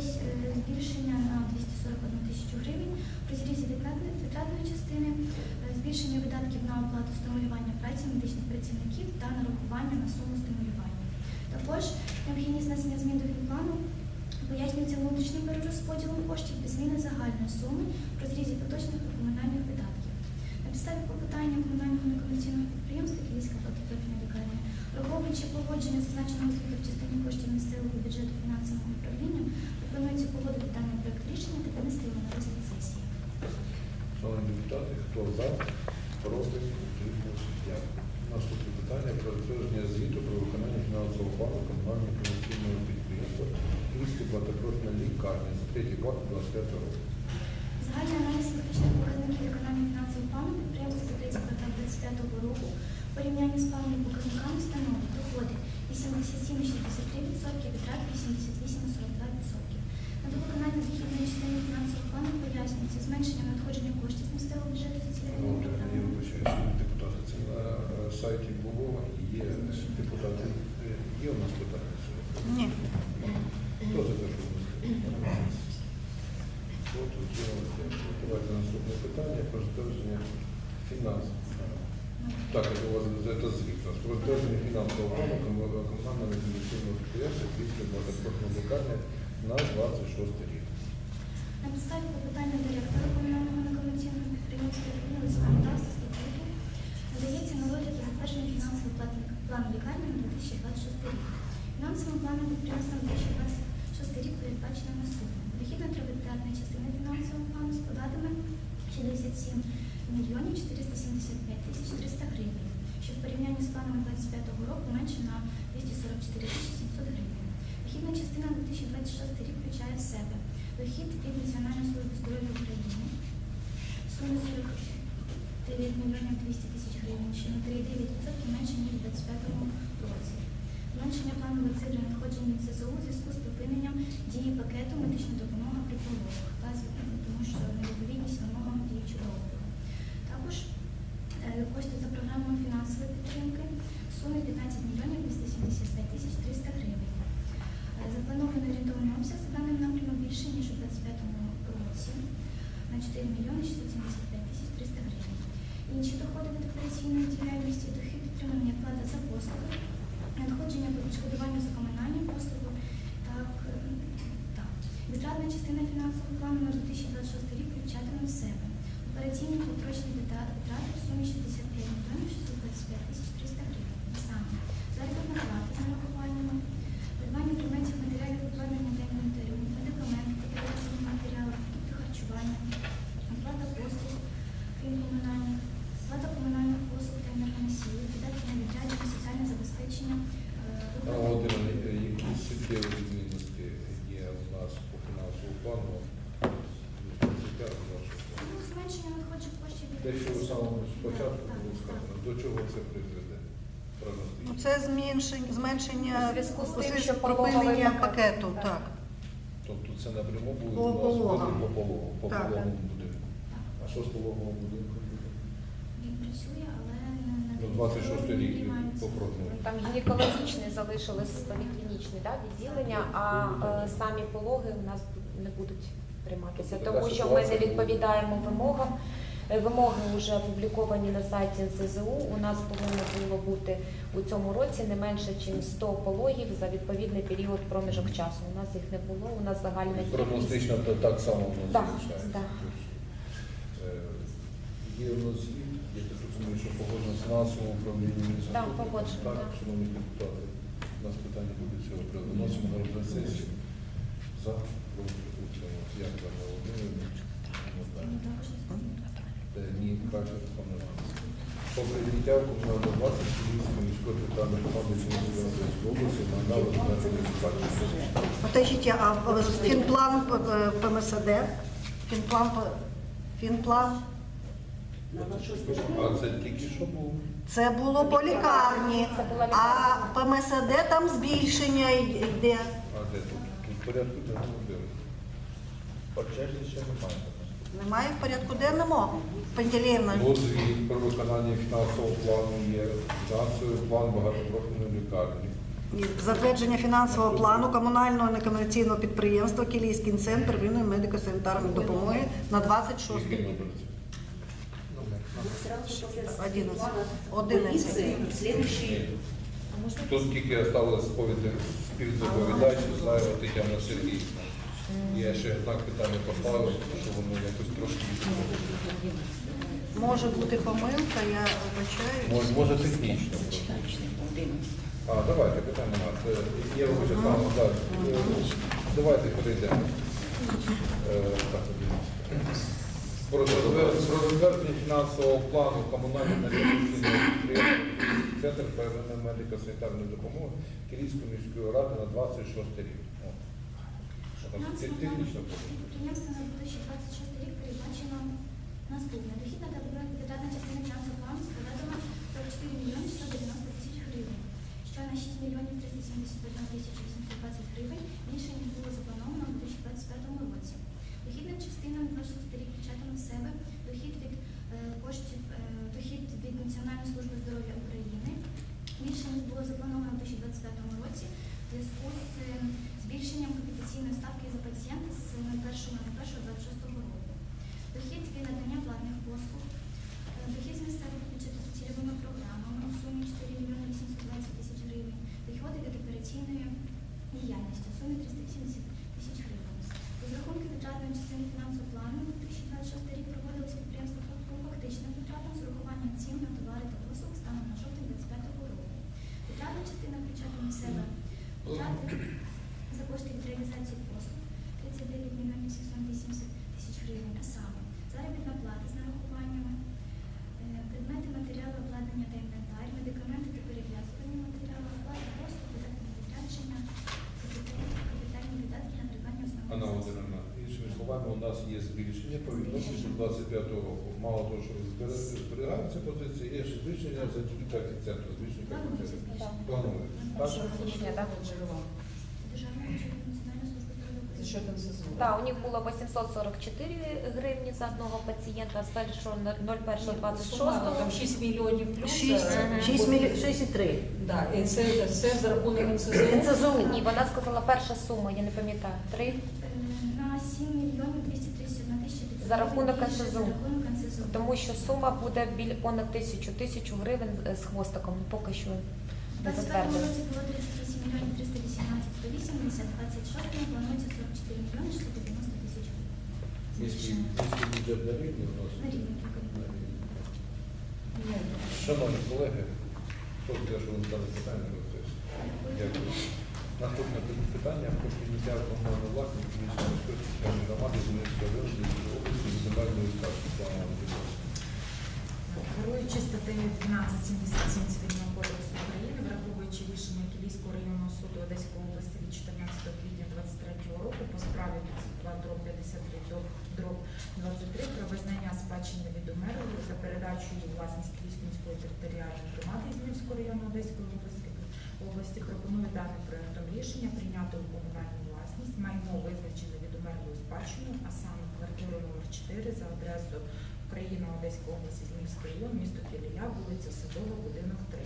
відбулось е, збільшення на 241 тисячу гривень в розрізі витратної частини, е, збільшення видатків на оплату стимулювання праці медичних працівників та нарахування на суму стимулювання. Також необхідність внесення змін до фінплану пояснюється внутрішнім перерозподілом коштів без зміни загальної суми в розрізі поточних та комунальних видатків. На підставі попитання комунального некомерційного підприємства Київська багатопрофільна лікарня, враховуючи погодження зазначеного звіту в частині коштів місцевого бюджету фінансовим управлінням, пропонується погодити даний проект рішення та винести його на розгляд сесії. Шановні депутати, хто за, проти, утримався, дякую. Наступне питання про затвердження звіту про виконання фінансового плану комунального комерційного підприємства Київської багатопрофільної лікарні за третій квартал 25 року. Загальний аналіз фактичних показників виконання фінансового плану підприємства за третій квартал 2025 року в порівнянні з плановими показниками становить доходи 87,63%, витрати 88,42%. На виконання дохідної частини фінансового плану пояснюється зменшення надходження коштів з місцевого бюджету за цільовими Ну, Я вибачаю, шановні депутати, це на е, сайті було, є депутати, є у нас питання? Ні. Хто за те, що. Давайте наступне питання про затвердження фінансів. Так, это у вас это звіт. Про затвердження фінансового плану кому- комунального інвестиційного підприємства Київської багатопрофільної лікарні на 26 рік. На підставі попитання директора комунального некомерційного підприємства до законодавства статуту надається на та затвердження фінансового плану- лікарні на 2026 рік. Фінансовим планом підприємства на 2026 рік передбачено наступне. Вихідна трибутарна частина фінансового плану складатиме 67 мільйонів 475 тисяч 300 гривень, що в порівнянні з планом 25 року менше на 244 тисячі 700 гривень. Вихідна частина 2026 рік включає в себе дохід від Національної служби здоров'я України суми 49 мільйонів 200 тисяч гривень, що на 3,9% менше, ніж у 2025 році. Зменшення планових цифр надходжень від СЗУ у зв'язку з припиненням дії пакету медична допомога при пологах, тому що невідповідність вимогам діючого обігу. Також е, кошти за програмою фінансової підтримки в сумі 15 мільйонів 275 тисяч 300 гривень. Е, Запланований орієнтовний обсяг за даним напрямом більше, ніж у 2025 році на 4 мільйони 675 тисяч 300 гривень. Інші доходи від операційної діяльності, дохід підтримання плата за послуги, надходження по відшкодуванню за комунальні послуги, так, е, так. Витратна частина фінансового плану на 2026 рік включатиме в себе операційні потрочні витрати витрати в сумі 65 мільйонів 625 тисяч 300 гривень. А Саме заробітна плата з нарахуваннями, придбання предметів матеріалів обладнання та інвентарю, медикаменти, капітальні матеріали, продукти харчування, оплата послуг, крім комунальних, оплата комунальних послуг та енергоносіїв, видатки на відрядження, соціальне забезпечення, е, А виплата Володимир, е, які суттєві відмінності є у нас по фінансовому плану? Цікаво, ваше слово. Ну, зменшення надходжень коштів від Те, що ви самому спочатку Так, було так, сказано, до чого це призведе? Ну, Прогностично. це зменшення, зменшення У зв'язку з тим, що припинення пакет. пакету, Так. так. Тобто це напряму буде По по пологу, по Так. будинку. А що з пологового будинку буде? Він працює, але не на Ну, 26 рік приймається. попрохнули. Там гінекологічний залишилось поліклінічне да, відділення, а е, самі пологи у нас не будуть прийматися, Тобто тому що ми не відповідаємо вимогам. Е, Вимоги вже опубліковані на сайті НСЗУ. У нас повинно було бути у цьому році не менше, ніж 100 пологів за відповідний період проміжок часу. У нас їх не було. У нас загальна. Прогностично то так само воно Так, так. Е, Є у нас звіт, я так розумію, що погоджено з фінансовим управлінням Так, погоджено, Так, шановні депутати, у нас питання буде цього приводу. Виносимо на розгляд сесії. За, проти, утримався. Як там Володимир? Він також не знає. Е, каже пане Іванович. По прийняття комунальної власності Київської міської територіальної громади Київської області на навик на. Подождите, а е, фінплан е, ПМСД? Фінплан, фінплан? А це тільки що було? Це було по лікарні, а. ПМСД там збільшення йде. А де тут? Тут порядку денному було. По черзі ще немає. Немає в порядку денному? Пантелеївна? Звіт про виконання фінансового плану є, фінансовий план багатопрофільної лікарні. Затвердження фінансового плану комунального некомерційного підприємства Кілійський центр первинної медико-санітарної допомоги на 26 Який рік. номер? 11. 11. Тут скільки осталось сповіді співдоповідач, знаю Тетяна Сергіївна. Я ще знак питання поставив, що воно якось трошки. Може бути помилка, я вибачаю. Може, може технічно. А, давайте, питання. Це Я вибачаю, саме так. Е, Давайте перейдемо. Е, так. Про затвер- затвердження фінансового плану комунального підприємства Центр первинної медико-санітарної допомоги Київської міської ради на 26 рік. Там, це технічно? Підприємство на 2026 рік передбачено наступне. Дохідна та бюджетна частина фінансового плану складатиме 44 мільйони 190 тисяч гривень, що на 6 мільйонів 371 тисяча 820 гривень більше, ніж було заплановано у 2025 році. Дохідна частина на 26 рік включатиме в себе дохід від е, коштів, е, дохід від Національної служби здоров'я України, більше, ніж було заплановано у 2025 році, в зв'язку з е, збільшенням ставки за пацієнта з 1.01.26 року. Дохід від надання платних послуг, е, дохід з місцевого бюджету за цільовими програмами у сумі 4 мільйони 820 тисяч гривень, доходи від операційної діяльності у сумі 380 тисяч гривень. Розрахунки витратної частини фінансового плану 2026 рік проводились підприємства по фактичним витратам з урахуванням цін на товари та послуг станом на жовтень 2025 року. Витратна частина включатиме в себе витрати за кошти від реалізації послуг 39 мільйонів 780 тисяч гривень, а саме заробітна плата з нарахуваннями, е, предмети, матеріали, обладнання та інвентар, медикаменти та перев'язування матеріалу, оплата послуг, видатки на відрядження, капітальні капітальні видатки на придбання Анна основного Володимирівна, іншими у нас є збільшення по відношенню до 25 року. Мало того, що збере- зберігаються позиції, є ще збільшення за коефіцієнту, збільшення коефіцієнту. плануємо. Так? Збільшення, так? За України. Так, у них було 844 гривні за одного пацієнта, з 1.01.26 Сума, там 6 мільйонів плюс. 6, е, 6 мільйонів, 6,3. Да, і це, це за рахунок НСЗУ. НСЗУ. Ні, вона сказала перша сума, я не пам'ятаю. Три. Е, На 7 мільйонів 231 тисяча 500 За рахунок НСЗУ. За рахунок НСЗУ. Тому що сума буде біля понад тисячу, тисячу гривень е, з хвостиком. Ну, Поки що У не 25 затвердили. році було 38 мільйонів 318 180, 26 планується 44 мільйони 690 тисяч гривень. Бюджет на рівні у нас? На рівні. Шановні колеги, хто те, що ви задали питання? Дякую. Наступне питання про прийняття комунальної власності міської громади Зеленської області від земельної ставки плану. Керуючи статтею 1277 Цивільного кодексу України, враховуючи рішення Кілійського районного суду Одеської області від 14 квітня 2023 року по справі 52 дроб 53 дроб 23 про визнання спадщини від умерлих та передачу власність Київської міської територіальної громади Зміївського району Одеської області, області пропоную даним проектом рішення прийняти у комунальну власність майно визначене від умерлої спадщиною, а саме квартиру номер 4 за адресою Україна, Одеська область, Зміївський район, місто Кілія, вулиця Садова, будинок 3.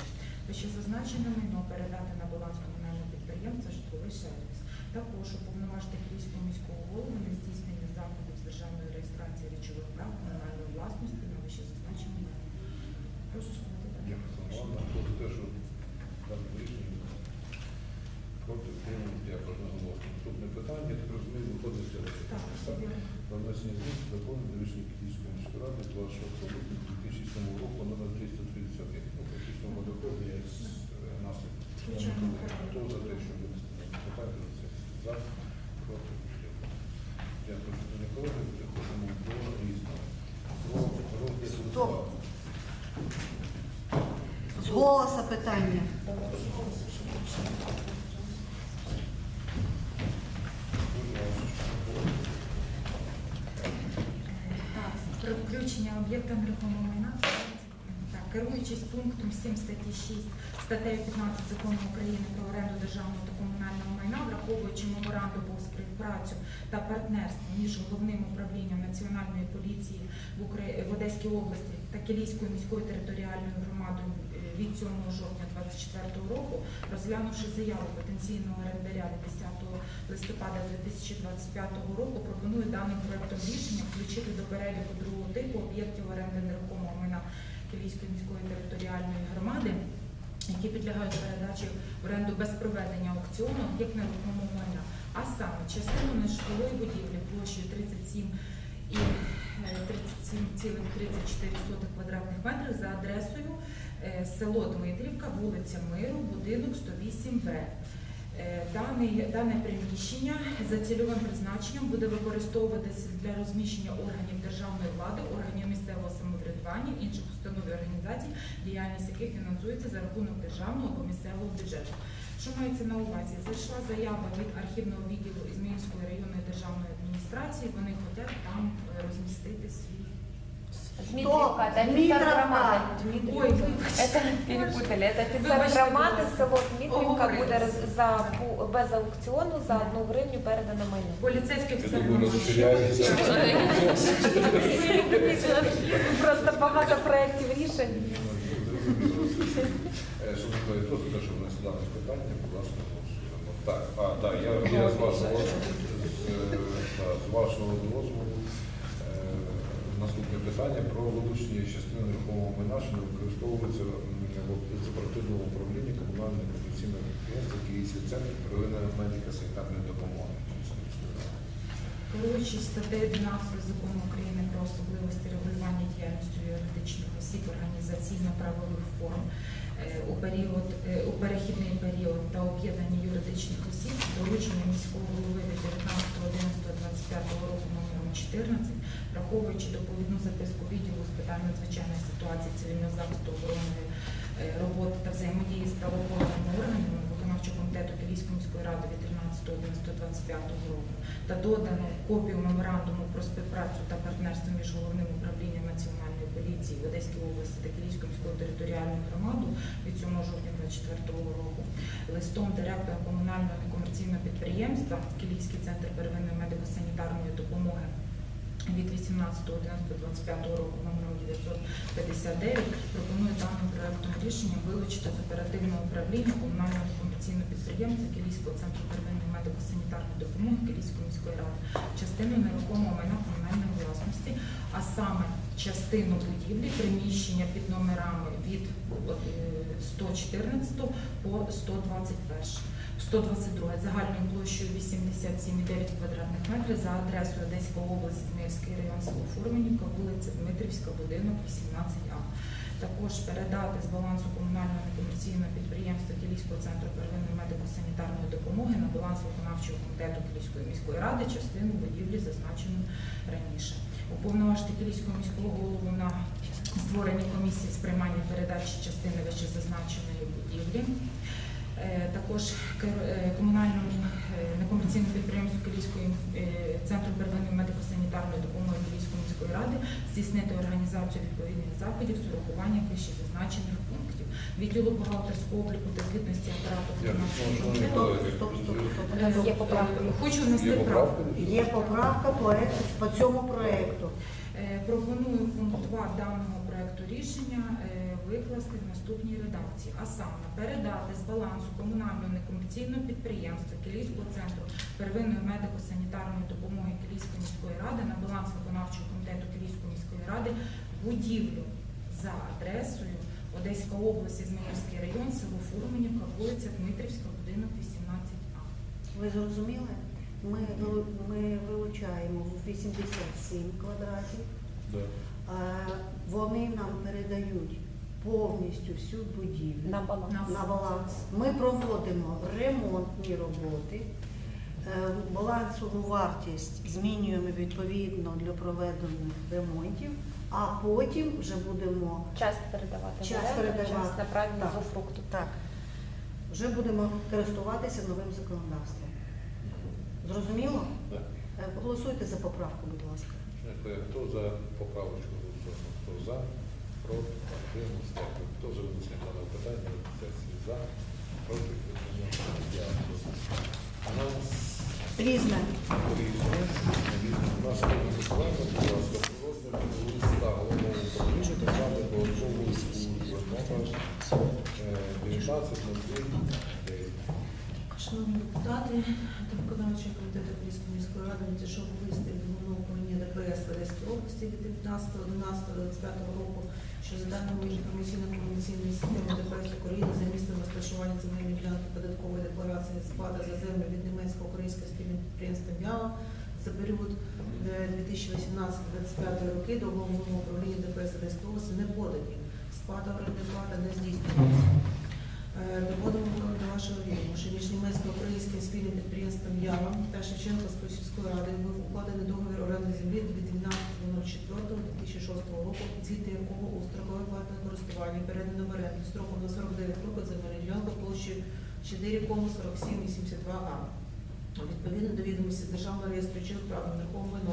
Вище зазначене майно передати на баланс комунального підприємства житловий сервіс. Також уповноважити Київського міського голову на здійснення заходів з державної реєстрації речових прав комунальної власності на вище зазначене майно. Прошу слухати. Проти. Наступне питання, так розумію, виходить Про внесення змін до закону до рішення Київської міської ради 26 липня 2007 року номер 331. Ну, фактично водоходи з е, наслідків. Хто за те, що питання на сесію? За, проти, дякую. Дякую, шановні колеги. Переходимо до різного. Про розгляд Стоп. З голоса питання. Так, Про нерухомого майна. Так, керуючись пунктом 7 статті 6 статтею 15 закону України про оренду державного та комунального майна, враховуючи меморандум про співпрацю та партнерство між головним управлінням Національної поліції в, Одеській області та Кілійською міською територіальною громадою від 7 жовтня 2024 року, розглянувши заяву потенційного орендаря 10 листопада 2025 року, пропоную даним проектом рішення включити до переліку другого типу об'єктів оренди нерухомого майна Київської міської територіальної громади, які підлягають передачі оренду без проведення аукціону об'єкт нерухомого майна, а саме частину нежитлової будівлі площею 37 і е, 37,34 квадратних метрів за адресою е, село Дмитрівка, вулиця Миру, будинок 108Б. Е, Дане, приміщення за цільовим призначенням буде використовуватися для розміщення органів державної влади, органів місцевого самоврядування, інших установ і організацій, діяльність яких фінансується за рахунок державного або місцевого бюджету. Що мається на увазі? Зайшла заява від архівного відділу Ізмаїльської районної державної адміністрації. Вони хочуть там е, розмістити свій. Дмитрівка, це офіцер Дмитрівка. громади. Ой. Це перепутали. Це офіцер Вибачте, громади, будь село Дмитрівка Оговорились. буде роз- за пу- без аукціону за одну гривню передано майно. Поліцейський Я офіцер думаю, розширяється. Просто багато проєктів рішень. Е, колеги, хто за те, щоб внести дане питання, будь ласка, голосуємо. Так, а, так, я, я з вашого, з, е, та, з вашого дозволу наступне питання про вилучення частини нерухомого майна, що не використовується в оперативному управлінні комунального комерційного підприємства Київський центр первинної медико-санітарної допомоги. Керуючись статтею 12 закону України про особливості регулювання діяльністю юридичних осіб організаційно-правових форм е, у період е, у перехідний період та об'єднання юридичних осіб доручення міського голови від 19.11.25 року 14, враховуючи доповідну записку відділу з питань надзвичайної ситуації цивільного захисту оборонної е, роботи та взаємодії з правоохоронними органами виконавчого комітету Київської міської ради від 13.11.25 року та додано копію меморандуму про співпрацю та партнерство між головним управлінням національної поліції в Одеській області та Київською міською територіальною громадою від 7 жовтня 2024 року, листом директора комунального некомерційного підприємства Київський центр первинної медико-санітарної допомоги від 18.11.25 року номером 959 пропоную даним проектом рішення вилучити з оперативного управління комунального комерційного підприємства Київського центру первинної медико-санітарної допомоги Київської міської ради частину нерухомого майна комунальної власності, а саме частину будівлі приміщення під номерами від е, 114 по 121. 122 загальною площею 87,9 квадратних метрів за адресою Одеська область, Зміївський район, село Фурменівка, вулиця Дмитрівська, будинок 18А. Також передати з балансу комунального некомерційного підприємства Кілійського центру первинної медико-санітарної допомоги на баланс виконавчого комітету Кілійської міської ради частину будівлі, зазначену раніше. Уповноважити Кілійського міського голову на створення комісії з приймання передачі частини вище зазначеної будівлі. Е, Також е, комунальному е, некомерційному підприємству Київської центру первинної медико-санітарної допомоги Київської міської ради здійснити організацію відповідних заходів з урахуванням вище зазначених пунктів. Відділу бухгалтерського обліку та звітності апарату. Е, Є поправка. Хочу внести правку. Є поправка по, по цьому проекту. Е, Пропоную пункт 2 даного проекту рішення викласти в наступній редакції, а саме передати з балансу комунального некомерційного підприємства Кілійського центру первинної медико-санітарної допомоги Кілійської міської ради на баланс виконавчого комітету Кілійської міської ради будівлю за адресою Одеська область, Ізмаїльський район, село Фурменівка, вулиця Дмитрівська, будинок 18А. Ви зрозуміли? Ми, ми вилучаємо 87 квадратів. Да. Вони нам передають повністю всю будівлю На баланс. На- баланс. Ми проводимо ремонтні роботи. Е, Балансову вартість змінюємо відповідно для проведених ремонтів, а потім вже будемо Час передавати. Час передавати. Час на правильну Так. зуфрукту. так, вже будемо користуватися новим законодавством. Зрозуміло? Так. Е, Голосуйте за поправку, будь ласка. Шановні колеги, Хто за поправочку? Хто за? Проти? Хто за винесення даного питання? Сесії за? Проти? Дякую. У нас Різне. Рішення. У нас голосування, будь ласка, розгляд листа головного управління державної податкової служби номер 15.03. Шановні депутати, до виконавчого комітету Київської міської ради надійшов лист від головного управління ДПС в Одеській області від 19.11.25 року, що за даними інформаційно-комунікаційної системи ДПС України за місцем розташування земельної ділянки податкової декларації сплата за землю від німецько-українського спільного підприємства МЯО за період е, 2018-2025 роки до головного управління ДПС Одеської області не подані. Сплата орендної плати не здійснюється. Е, Доводимо до вашого відома, що між німецько-українським спільним підприємством Ява та Шевченківською сільською радою був укладений договір оренди землі від 12.04.2006 року, згідно якого у строкове платне користування передано в оренду строком на 49 років земельну ділянку площею 4,4782 га. Відповідно до відомості Державного реєстру речових прав на нерухоме майно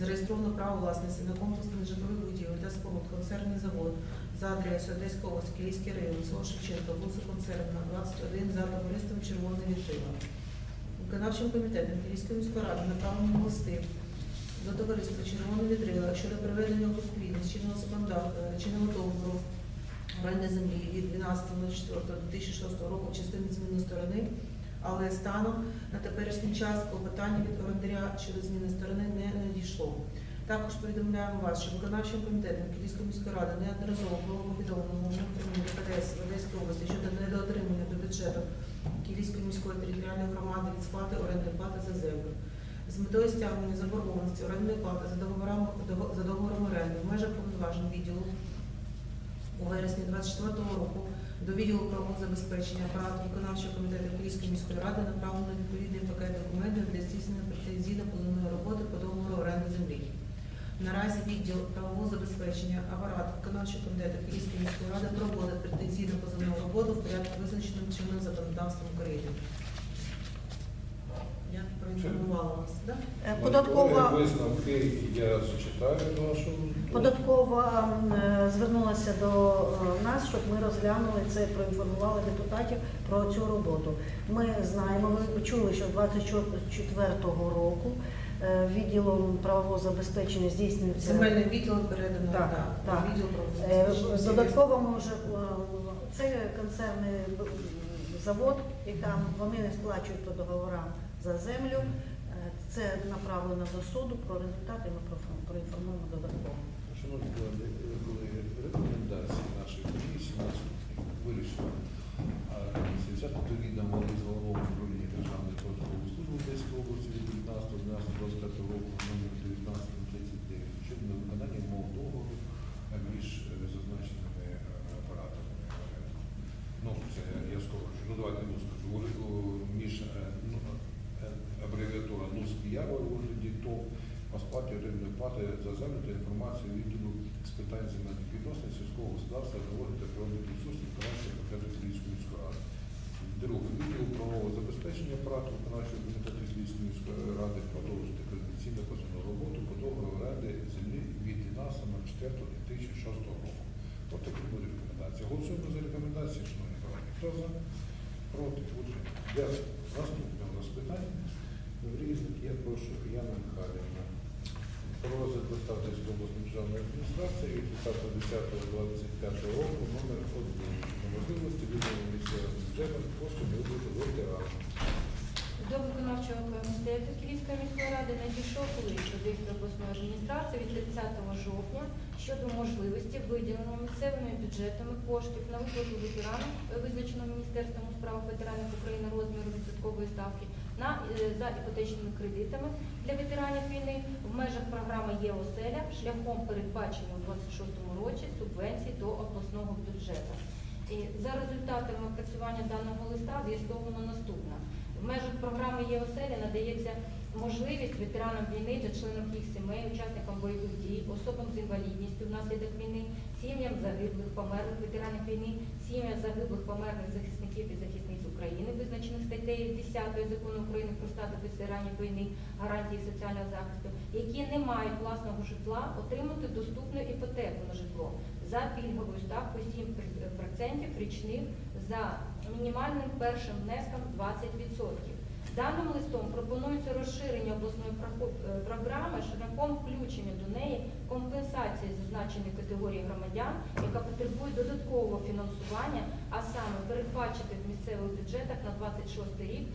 зареєстровано право власності на комплексний нежитлових будівель та споруд концерний завод за адресою Одеської області, Київський район, село Шевченка, вулиця Концертна, 21, за товариством Червоний вітрина. Виконавчим комітетом Київської міської ради направлені листи до товариства Червоний вітрила щодо приведення у відповідність чинного законодавства, чинного договору оренди землі від 12.04.2006 року в частині зміни сторони, але станом на теперішній час клопотання від орендаря щодо зміни сторони не надійшло. Також повідомляємо вас, що виконавчим комітетом Київської міської ради неодноразово було повідомлено управління ДПС в Одеській області щодо недоотримання до бюджету Київської міської територіальної громади від сплати орендної плати за землю. З метою стягнення заборгованості орендної плати за договором, за договором оренди в межах повноважень відділу у вересні 24 року до відділу правового забезпечення апарату виконавчого комітету Київської міської ради направлено відповідний пакет документів для здійснення претензійно позовної роботи по договору оренди землі. Наразі відділ правового забезпечення апарату виконавчого комітету Київської міської ради проводить претензійну позовну роботу в порядку визначеним чинним законодавством України. Я проінформувала вас, так? Е, Податкова Висновки я зачитаю до вашого. Податкова е, звернулася до е, нас, щоб ми розглянули це, проінформували депутатів про цю роботу. Ми знаємо, ви чули, що з 24-го року відділом правового забезпечення здійснюється Земельний відділ передано Так, да, так. відділ Е. Додатково ми вже е, це концерний завод, і там вони не сплачують по договорам за землю. Е, Це направлено до суду. Про результати ми проінформуємо додатково. Шановні колеги, рекомендації нашої комісії наступні. Вирішили до відома із головного управління Державної податкової служби Одеської області від 19.12.25 року номер 1939 щодо невиконання умов договору між е, зазначеними е, апаратами. е, Ну, це я скажу, ну давайте ну скажу, між е, ну, е, абревіатура НУСПІЯВА у вигляді ТОВ по сплаті орендної плати за землю та інформацію відділу з питань сільського господарства, екології та природних ресурсів виконавчого комітету Київської міської ради. Друге, відділу правового забезпечення апарату виконавчого комітету Київської міської ради продовжити координаційну позовну роботу по договору оренди землі від 12.04.2006 року. От такі будуть рекомендації. Голосуємо за рекомендації, шановні колеги. Хто за? Проти? Утримання. Дякую. Наступне у нас питання. В я прошу Яна Михайлівна. Про розгляд обласної державної адміністрації від 10.10.25 року номер 1. На можливості виділення місцевим бюджетом коштів виплати ветеранам. До виконавчого комітету Київської міської ради надійшов лист Одеської обласної адміністрації від 30 жовтня щодо можливості виділення місцевими бюджетами коштів на виплату ветеранам, визначеного Міністерством у справах ветеранів України розміру відсоткової ставки на е, за іпотечними кредитами для ветеранів війни в межах програми «Є оселя» шляхом передбачення у 26 році субвенцій до обласного бюджету. І за результатами опрацювання даного листа з'ясовано наступне. В межах програми «Є оселя» надається можливість ветеранам війни та членам їх сімей, учасникам бойових дій, особам з інвалідністю внаслідок війни, сім'ям загиблих, померлих ветеранів війни, сім'ям загиблих, померлих захисників і захисниць України, визначених статтею 10 закону України про статус ветеранів війни, гарантії соціального захисту, які не мають власного житла, отримати доступну іпотеку на житло за пільговою ставкою 7% річних за мінімальним першим внеском 20%. Даним листом пропонується розширення обласної е, програми шляхом включення до неї компенсації зазначеної категорії громадян, яка потребує додаткового фінансування, а саме передбачити в місцевих бюджетах на 26 рік